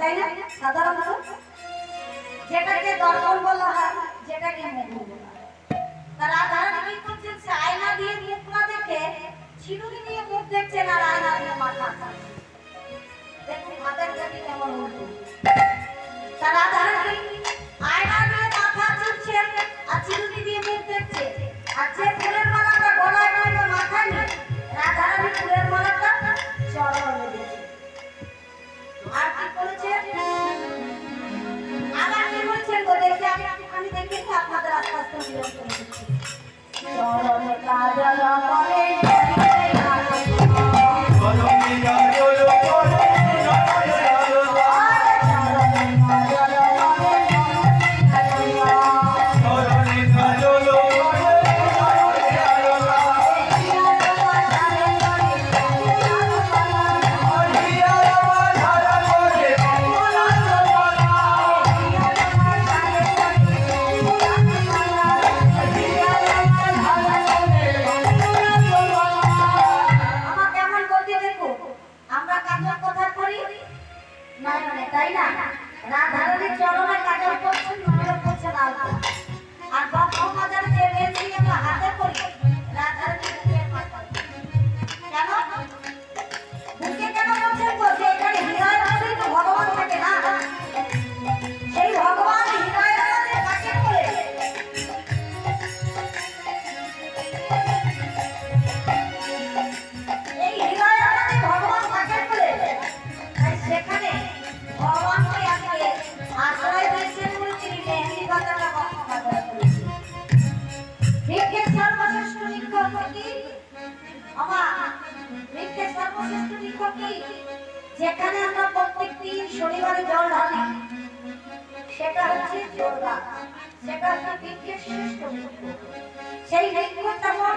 তাই না? সাধারণত? যেটাকে দর্পণ বলা হয়, যেটাকে মুখ বলা হয়। তার আধার কি করছেন? সে আয়না দিয়ে মুখ না দেখে ছিলুনি দিয়ে মুখ দেখছেন আর আয়না দিয়ে মাথা দেখুন হাতের গতি কেমন উল্টো তার আধার কি? আয়না দিয়ে মাথা চুলছেন আর ছিলুনি দিয়ে মুখ দেখছে। আর Bye. যেখানে আমরা প্রত্যেক দিন শনিবারে জল ঢালি সেটা হচ্ছে জোরগা সেটা হচ্ছে বৃক্ষের সেই বৃক্ষ যেমন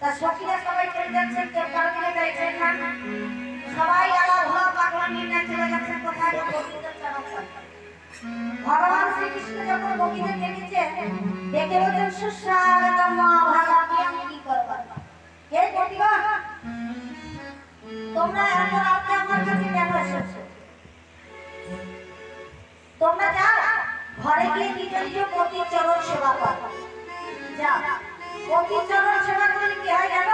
তা সখীরা সবাই কেউ কারও সবাই আলাদা হওয়া পাগলা যখন গোবিন্দের দেখেছে, দেখে বলছেন, সুস্বাগতম মহাভাগবতী আমি কি হে তোমরা এত রাতে আমার কেন এসেছ? তোমরা যাও, ঘরে গিয়ে নিজ নিজ পতি চরণ সেবা করো। অতীত জন্ম সেবা করলে কি হয় জানো